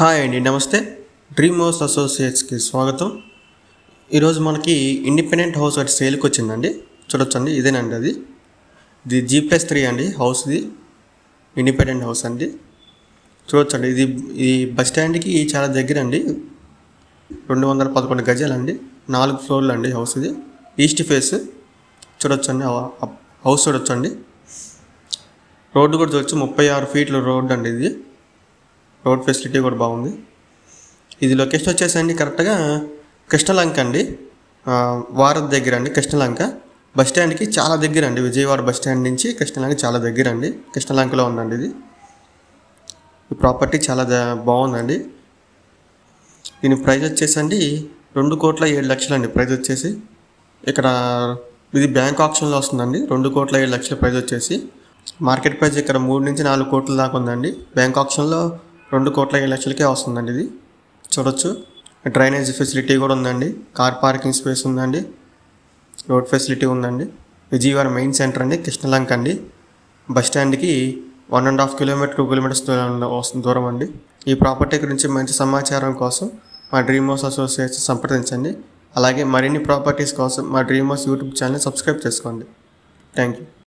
Hi అండి నమస్తే. Dream house అసోసియేట్స్కి స్వాగతం. ఈరోజు మనకి ఇండిపెండెంట్ హౌస్ ఒకటి సేల్కి వచ్చిందండి. చూడొచ్చండి ఇదేనండి అది. ఇది జీ ప్లస్ త్రీ అండి హౌస్ది. ఇండిపెండెంట్ హౌస్ అండి. చూడొచ్చండి ఇది ఈ బస్ స్టాండ్కి చాలా దగ్గర అండి రెండు వందల పదకొండు గజాలండి. నాలుగు ఫ్లోర్లు అండి హౌస్ ఇది ఈస్ట్ ఫేస్. చూడొచ్చండి హౌస్ చూడొచ్చండి. రోడ్డు కూడా చూడొచ్చు ముప్పై ఆరు ఫీట్ల రోడ్డు అండి ఇది. రోడ్ ఫెసిలిటీ కూడా బాగుంది. ఇది లొకేషన్ వచ్చేసండి కరెక్ట్గా కృష్ణలంక అండి. వారద్ వారధ్ దగ్గర అండి కృష్ణలంక. బస్ స్టాండ్కి చాలా దగ్గర అండి. విజయవాడ బస్ స్టాండ్ నుంచి కృష్ణలంక చాలా దగ్గర అండి. కృష్ణలంకలో ఉందండి ఇది. ఈ ప్రాపర్టీ చాలా బాగుందండి. దీని ప్రైస్ వచ్చేసండి రెండు కోట్ల ఏడు లక్షలు అండి ప్రైస్ వచ్చేసి. ఇక్కడ ఇది బ్యాంక్ ఆప్షన్లో వస్తుందండి. రెండు కోట్ల ఏడు లక్షల ప్రైస్ వచ్చేసి. మార్కెట్ ప్రైస్ ఇక్కడ మూడు నుంచి నాలుగు కోట్ల దాకా ఉందండి. బ్యాంక్ ఆప్షన్లో రెండు కోట్ల ఏడు లక్షలకే వస్తుందండి ఇది. చూడొచ్చు. డ్రైనేజ్ ఫెసిలిటీ కూడా ఉందండి. కార్ పార్కింగ్ స్పేస్ ఉందండి. రోడ్ ఫెసిలిటీ ఉందండి. విజయవాడ మెయిన్ సెంటర్ అండి కృష్ణలంక అండి. బస్ స్టాండ్కి one and half kilometre two kilometres దూరంలో వస్తుంది దూరం అండి. ఈ ప్రాపర్టీ గురించి మంచి సమాచారం కోసం మా డ్రీమ్ హౌస్ అసోసియేషన్ సంప్రదించండి. అలాగే మరిన్ని ప్రాపర్టీస్ కోసం మా dream house YouTube channel subscribe చేసుకోండి. Thank you